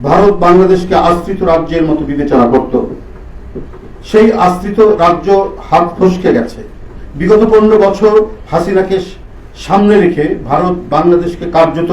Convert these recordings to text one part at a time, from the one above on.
ভারত বাংলাদেশকে আশ্রিত রাজ্যের মতো বিবেচনা করত। সেই আশ্রিত রাজ্য হাত ফসকে গেছে। বিগত পনেরো বছর হাসিনাকে সামনে রেখে ভারত বাংলাদেশকে কার্যত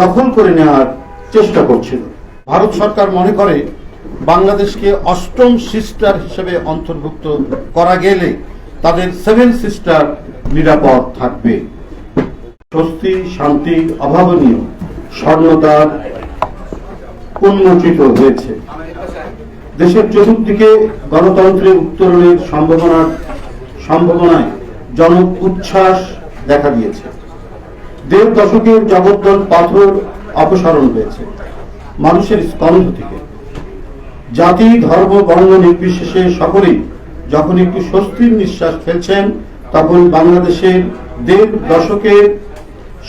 দখল করে নেওয়ার চেষ্টা করছিল। ভারত সরকার মনে করে, বাংলাদেশকে অষ্টম সিস্টার হিসেবে অন্তর্ভুক্ত করা গেলে তাদের সেভেন সিস্টার নিরাপদ থাকবে। স্বস্তি, শান্তি, অভাবনীয়, স্বর্ণতার উন্মোচিত হয়েছে। দেশের চতুর্দিকে গণতন্ত্রের উত্তরণের সম্ভাবনার সম্ভাবনায় জনক উচ্ছ্বাস দেখা দিয়েছে। দেড় দশকের জগদ্দল পাথর অপসারণ হয়েছে মানুষের স্কন্ধ থেকে। জাতি, ধর্ম, বর্ণ নির্বিশেষে সকলেই যখন একটু স্বস্তির নিঃশ্বাস ফেলছেন, তখন বাংলাদেশের দেড় দশকের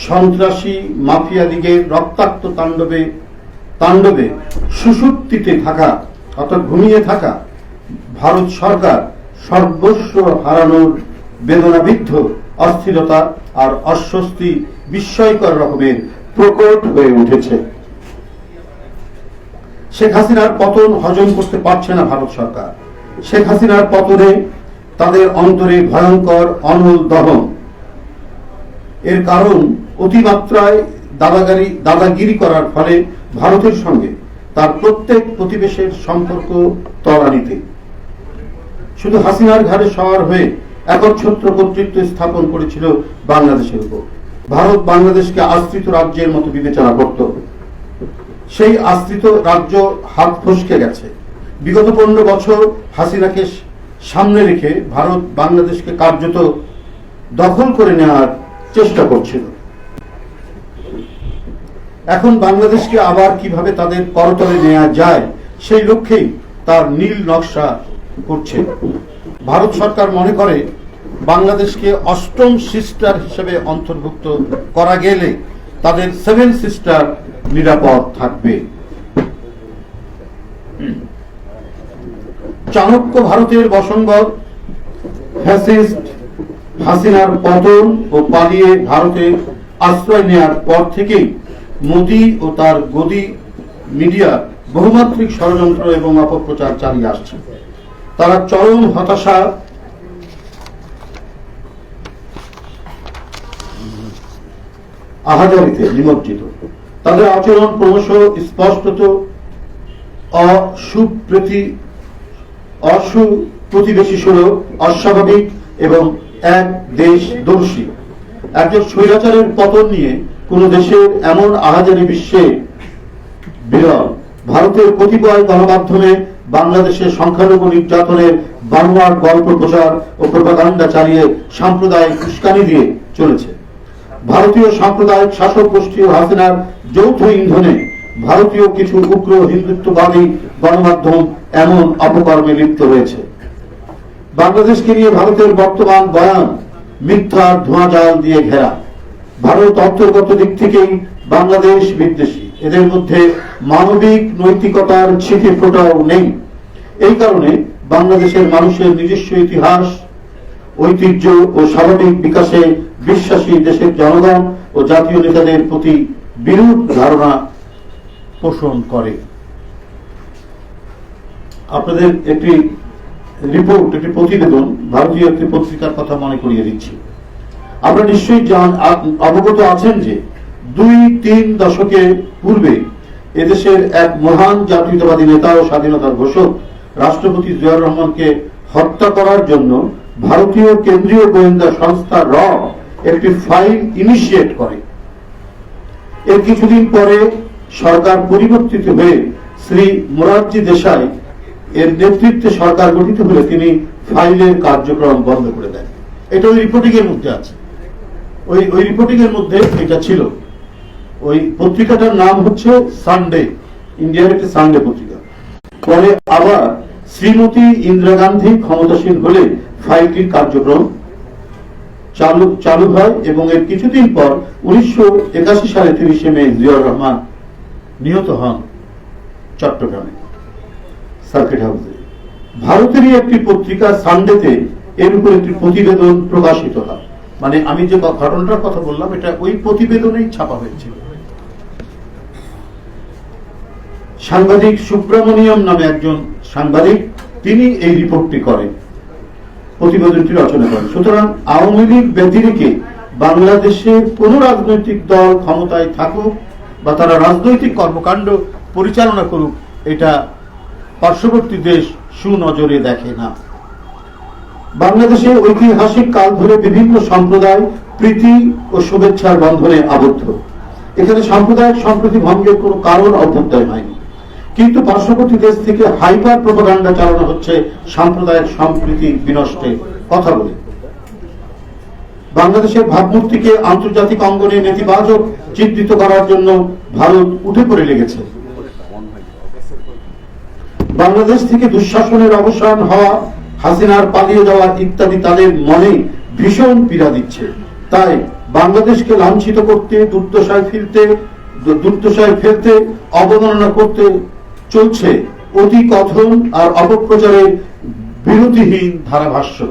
সন্ত্রাসী মাফিয়া দিগের রক্তাক্ত তাণ্ডবে তাণ্ডবে সুষুপ্তিতে থাকা, অর্থাৎ ঘুমিয়ে থাকা ভারত সরকার সর্বস্ব হারানোর বেদনাবিদ্ধ অস্থিরতা আর অস্বস্তি বিস্ময়কর রকমের প্রকট হয়ে উঠেছে। শেখ হাসিনার পতন হজম করতে পারছে না ভারত সরকার। শেখ হাসিনার পতনে তাদের অন্তরে ভয়ঙ্কর, অনল দহন এর কারণ অতিমাত্রায় দাদাগারি দাদাগিরি করার ফলে ভারতের সঙ্গে তার প্রত্যেক প্রতিবেশের সম্পর্ক তলানিতে। শুধু হাসিনার ঘাড়ে সওয়ার হয়ে একচ্ছত্র কর্তৃত্ব স্থাপন করেছিল বাংলাদেশের উপর। ভারত বাংলাদেশকে আশ্রিত রাজ্যের মতো বিবেচনা করত। সেই আশ্রিত রাজ্য হাত ফসকে গেছে। বিগত পনেরো বছর হাসিনাকে সামনে রেখে ভারত বাংলাদেশকে কার্যত দখল করে নেওয়ার চেষ্টা করছিল। এখন বাংলাদেশকে আবার কীভাবে তাদের করতলে নেওয়া যায়, সেই লক্ষ্যেই তার নীল নকশা করছে। ভারত সরকার মনে করে, বাংলাদেশকে অষ্টম সিস্টার হিসেবে অন্তর্ভুক্ত করা গেলে তাদের সেভেন সিস্টার নিরাপদ থাকবে। চাণক্য ভারতের বসঙ্গত ফ্যাসিস্ট হাসিনার পতন ও পালিয়ে ভারতে আশ্রয় নেয়ার পর থেকেই মোদী ও তার গদি মিডিয়া বহুমাত্রিক ষড়যন্ত্র এবং অপপ্রচার চালিয়ে আসছে। তারা চরম হতাশা আহাজারিতে নিমজ্জিত। তাদের আচরণ ক্রমশ স্পষ্টত অসুপ্রতি অসুপ্রতিবেশী সুলভ অস্বাভাবিক এবং এক দেশ দর্শী একজন স্বৈরাচারের পতন নিয়ে কোন দেশের এমন আহাজারি বিশ্বে বিরল। ভারতের কতিপয় গণমাধ্যমে বাংলাদেশের সংখ্যালঘু নির্যাতনের বানোয়ার গল্প প্রচার ও প্রপাগান্ডা চালিয়ে সাম্প্রদায়িক উস্কানি দিয়ে চলেছে। ভারতীয় সাম্প্রদায়িক শাসক গোষ্ঠী ও হাসিনার যৌথ ইন্ধনে ভারতীয় কিছু উগ্র হিন্দুত্ববাদী গণমাধ্যম এমন অপকর্মে লিপ্ত হয়েছে। বাংলাদেশকে নিয়ে ভারতের বর্তমান বয়ান, মিথ্যার ধোঁয়াজাল দিয়ে ঘেরা। ভারত অন্তর্গত দিক থেকেই বাংলাদেশ বিদ্বেষী। এদের মধ্যে মানবিক নৈতিকতার ছিটে ফোটাও নেই। এই কারণে বাংলাদেশের মানুষের নিজস্ব ইতিহাস, ঐতিহ্য ও স্বাভাবিক বিকাশে বিশ্বাসী দেশের জনগণ ও জাতীয় নেতাদের প্রতি বিরূপ ধারণা পোষণ করে। আপনাদের একটি রিপোর্ট, একটি প্রতিবেদন, ভারতীয় একটি পত্রিকার কথা মনে করিয়ে দিচ্ছি। আপনারা নিশ্চয়ই জান অবগত আছেন যে দুই তিন দশকে পূর্বে এদেশের এক মহান জাতীয়তাবাদী নেতা ও স্বাধীনতার ঘোষক রাষ্ট্রপতি জিয়াউর রহমানকে হত্যা করার জন্য ভারতীয় কেন্দ্রীয় গোয়েন্দা সংস্থা র একটি ফাইল ইনিশিয়েট করে। এর কিছুদিন পরে সরকার পরিবর্তিত হয়ে শ্রী মোরারজি দেশাই এর নেতৃত্বে সরকার গঠিত হলে তিনি ফাইলের কার্যক্রম বন্ধ করে দেন। এটা ওই রিপোর্টিং এর মধ্যে আছে। ওই ওই রিপোর্টিং এর মধ্যে এটা ছিল। ওই পত্রিকাটার নাম হচ্ছে সানডে ইন্ডিয়ার একটি সানডে পত্রিকা। পরে আবার শ্রীমতী ইন্দিরা গান্ধী ক্ষমতাসীন হলে ফাইলটির কার্যক্রম চালু চালু হয় এবং এর কিছুদিন পর উনিশশো একাশি সালে তিরিশে মে জিয়াউর রহমান নিহত হন চট্টগ্রামে সার্কিট হাউসে ভারতেরই একটি পত্রিকা সানডেতে এর উপর একটি প্রতিবেদন প্রকাশিত হয়। মানে আমি যে ঘটনাটার কথা বললাম, এটা ওই প্রতিবেদনেই ছাপা হয়েছিল। সাংবাদিক সুব্রমণিয়ম নামে একজন সাংবাদিক, তিনি এই রিপোর্টটি করেন, প্রতিবেদনটি রচনা করেন। সুতরাং আওয়ামী লীগ ব্যতিরেকে বাংলাদেশের কোন রাজনৈতিক দল ক্ষমতায় থাকুক বা তারা রাজনৈতিক কর্মকাণ্ড পরিচালনা করুক, এটা পার্শ্ববর্তী দেশ সুনজরে দেখে না। বাংলাদেশে ঐতিহাসিক কাল ধরে বিভিন্ন সম্প্রদায় প্রীতি ও শুভেচ্ছার বন্ধনে আবদ্ধ। এখানে সাম্প্রদায়িক সম্প্রীতি ভঙ্গের কোনো কারণ অভ্যন্তয় হয়নি। কিন্তু পার্শ্ববর্তী দেশ থেকে হাইপার প্রপাগান্ডা চালানো হচ্ছে সাম্প্রদায়িক সম্প্রীতি বিনষ্টে কথা বলে। বাংলাদেশের ভাবমূর্তিকে আন্তর্জাতিক অঙ্গনে নেতিবাচক চিত্রিত করার জন্য ভারত উঠে পড়ে লেগেছে। বাংলাদেশ থেকে দুঃশাসনের অবসান হওয়া হাসিনার পালিয়ে যাওয়া ইত্যাদি তাদের মনে ভীষণ পীড়া দিচ্ছে। তাই বাংলাদেশকে লাঞ্ছিত করতে, দুর্দশায় ফিরতে, দুর্দশায় ফেলতে অবমাননা করতে চলছে অতি কথন আর অপপ্রচারের বিরতিহীন ধারাভাষ্য।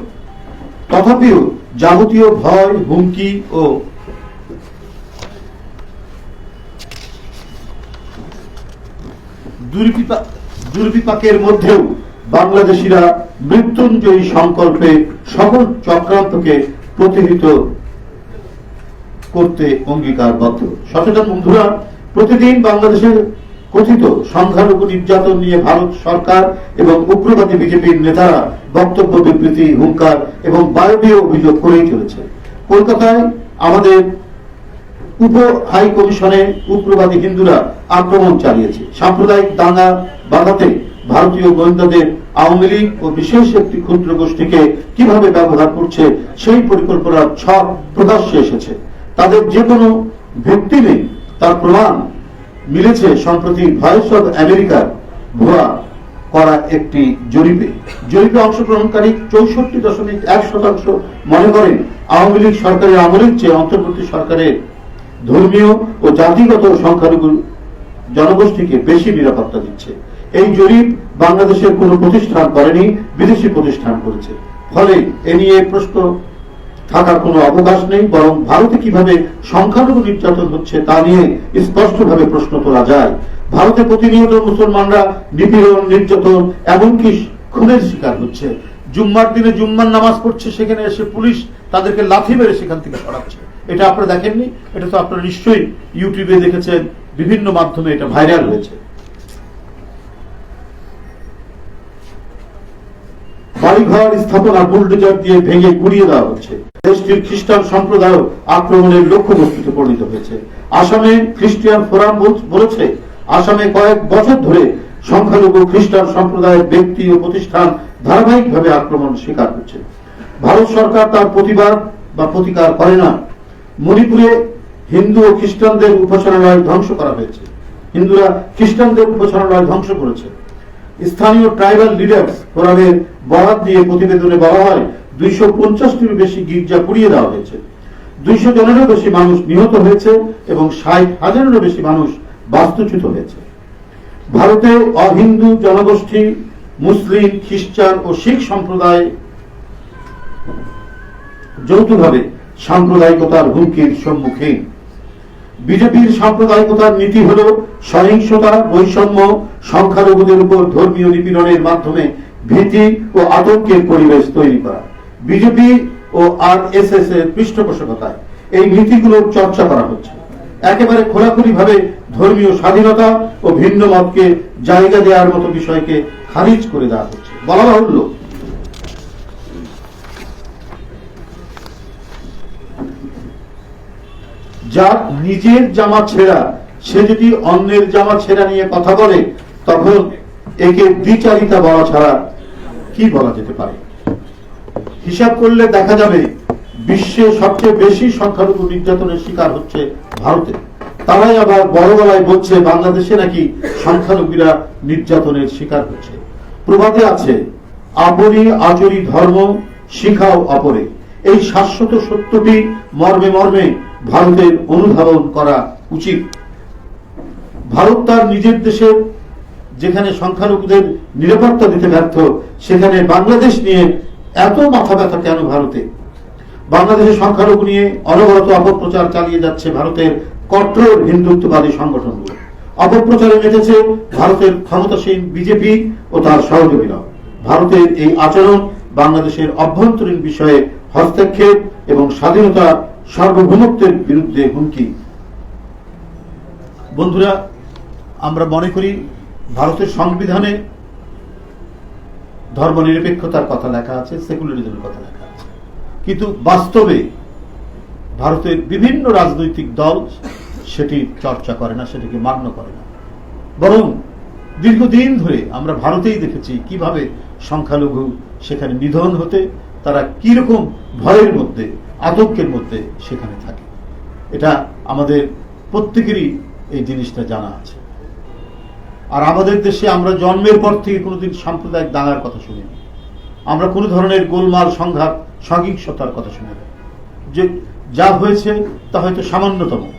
তথাপিও যাবতীয় ভয়, হুমকি ও দুর্বিপা- দুর্বিপাকের মধ্যেও বাংলাদেশিরা মৃত্যুঞ্জয়ী সংকল্পে সকল চক্রান্তকে প্রতিহিত করতে অঙ্গীকারবদ্ধ। সচেতন বন্ধুরা, প্রতিদিন বাংলাদেশের কথিত সংখ্যালঘু নির্যাতন নিয়ে ভারত সরকার এবং উগ্রবাদী বিজেপির নেতারা বক্তব্য, বিবৃতি, হুঙ্কার এবং বায়বীয় অভিযোগ করেই চলেছে। কলকাতায় আমাদের উপ হাই কমিশনে উগ্রবাদী হিন্দুরা আক্রমণ চালিয়েছে। সাম্প্রদায়িক দাঙ্গা বাধাতে ভারতীয় গোয়েন্দাদের আওয়ামী লীগ ও বিশেষ একটি ক্ষুদ্র গোষ্ঠীকে কীভাবে ব্যবহার করছে, সেই পরিকল্পনার ছক প্রকাশ্যে এসেছে। তাদের যে কোনো ভিত্তি নেই। তার প্রমাণ মিলেছে সম্প্রতি ভয়েস অব আমেরিকার ভুয়া করা একটি জরিপে। জরিপে অংশগ্রহণকারী চৌষট্টি দশমিক এক শতাংশ মনে করেন আওয়ামী লীগ সরকারের আমলের চেয়ে অন্তর্বর্তী সরকারের ধর্মীয় ও জাতিগত সংখ্যালঘু জনগোষ্ঠীকে বেশি নিরাপত্তা দিচ্ছে। এই জরিপ বাংলাদেশের কোন প্রতিষ্ঠান করেনি, বিদেশি প্রতিষ্ঠান করেছে। ফলে এ নিয়ে প্রশ্ন থাকার কোনো অবকাশ নেই, বরং ভারতে কীভাবে সংখ্যালঘু নির্যাতন হচ্ছে তা নিয়ে স্পষ্টভাবে প্রশ্ন তোলা যায়। ভারতে প্রতিনিয়ত মুসলমানরা নিপীড়ন, নির্যাতন, এমনকি খুনের শিকার হচ্ছে। জুম্মার দিনে জুম্মার নামাজ পড়ছে, সেখানে এসে পুলিশ তাদেরকে লাথি মেরে সেখান থেকে সরাচ্ছে। এটা আপনারা দেখেননি? এটা তো আপনারা নিশ্চয়ই ইউটিউবে দেখেছেন, বিভিন্ন মাধ্যমে এটা ভাইরাল হয়েছে। বাড়িঘর স্থাপনা বুলডোজার দিয়ে ভেঙে গুড়িয়ে দেওয়া হচ্ছে। দেশটির খ্রিস্টান সম্প্রদায় আক্রমণের লক্ষ্যবস্তুতে পরিণত হয়েছে। আসামে খ্রিস্টিয়ান ফোরাম বলেছে, আসামে কয়েক বছর ধরে সংখ্যালঘু খ্রিস্টান সম্প্রদায়ের ব্যক্তি ও প্রতিষ্ঠান ধারাবাহিকভাবে আক্রমণ স্বীকার করছে। ভারত সরকার তার প্রতিবাদ বা প্রতিকার করে না। মণিপুরে হিন্দু ও খ্রিস্টানদের উপাসনালয় ধ্বংস করা হয়েছে। হিন্দুরা খ্রিস্টানদের উপাসনালয় ধ্বংস করেছে। স্থানীয় ট্রাইবাল লিডার্স ফোরামের বরাদ দিয়ে প্রতিবেদনে বলা হয়, দুইশো পঞ্চাশটির বেশি গির্জা পুড়িয়ে দেওয়া হয়েছে। দুইশো জনেরও বেশি মানুষ নিহত হয়েছে এবং ষাট হাজারেরও বেশি মানুষ বাস্তুচ্যুত হয়েছে। ভারতে অহিন্দু জনগোষ্ঠী, মুসলিম, খ্রিস্টান ও শিখ সম্প্রদায় যৌথভাবে সাম্প্রদায়িকতার হুমকির সম্মুখীন। বিজেপির সাম্প্রদায়িকতার নীতি হল সহিংসতা, বৈষম্য, সংখ্যালঘুদের উপর ধর্মীয় নিপীড়নের মাধ্যমে ভীতি ও আতঙ্কের পরিবেশ তৈরি করা। বিজেপি ও আর এস এস এর পৃষ্ঠপোষকতায় এই নীতিগুলোর চর্চা করা হচ্ছে। একেবারে খোলাখুলি ভাবে ধর্মীয় স্বাধীনতা ও ভিন্ন মতকে জায়গা দেওয়ার মতো বিষয়কে খারিজ করে দেওয়া হচ্ছে। বলা বাহুল্য যার নিজের জামা ছেঁড়া। সে যদি অন্যের জামা ছেঁড়া নিয়ে কথা বলে, তখন একে দ্বিচারিতা বলা ছাড়া কি বলা যেতে পারে? হিসাব করলে দেখা যাবে, বিশ্বে সবচেয়ে বেশি সংখ্যালঘু নির্যাতনের শিকার হচ্ছে ভারতে। তারাই আবার বড় গলায় বলছে, বাংলাদেশে নাকি সংখ্যালঘুরা নির্যাতনের শিকার হচ্ছে। প্রবাদে আছে আপরি আচরি ধর্ম শিখাও অপরে। এই শাশ্বত সত্যটি মর্মে মর্মে ভারতের অনুধাবন করা উচিত। ভারত তার নিজের দেশের যেখানে সংখ্যালঘুদের নিরাপত্তা দিতে ব্যর্থ, সেখানে বাংলাদেশ নিয়ে এত মাথা ব্যথা কেন ভারতে? বাংলাদেশের সংখ্যালঘু নিয়ে অনবরত অপপ্রচার চালিয়ে যাচ্ছে ভারতের কঠোর হিন্দুত্ববাদী সংগঠনগুলো। অপপ্রচারে মেতেছে ভারতের ক্ষমতাসীন বিজেপি ও তার সহযোগীরা ভারতের এই আচরণ বাংলাদেশের অভ্যন্তরীণ বিষয়ে হস্তক্ষেপ এবং স্বাধীনতা সার্বভৌমত্বের বিরুদ্ধে হুমকি। বন্ধুরা, আমরা মনে করি ভারতের সংবিধানে ধর্মনিরপেক্ষতার কথা লেখা আছে, সেকুলারিজমের কথা লেখা আছে। কিন্তু বাস্তবে ভারতের বিভিন্ন রাজনৈতিক দল সেটি চর্চা করে না, সেটিকে মান্য করে না। বরং দীর্ঘদিন ধরে আমরা ভারতেই দেখেছি কীভাবে সংখ্যালঘু সেখানে নিধন হতে, তারা কীরকম ভয়ের মধ্যে আতঙ্কের মধ্যে সেখানে থাকে। এটা আমাদের প্রত্যেকেরই এই জিনিসটা জানা আছে। আর আমাদের দেশে আমরা জন্মের পর থেকে কোনোদিন সাম্প্রদায়িক দাঙ্গার কথা শুনিনি। আমরা কোনো ধরনের গোলমাল, সংঘাত, সহিংসতার কথা শুনি না। যে যা হয়েছে তা হয়তো সামান্যতম।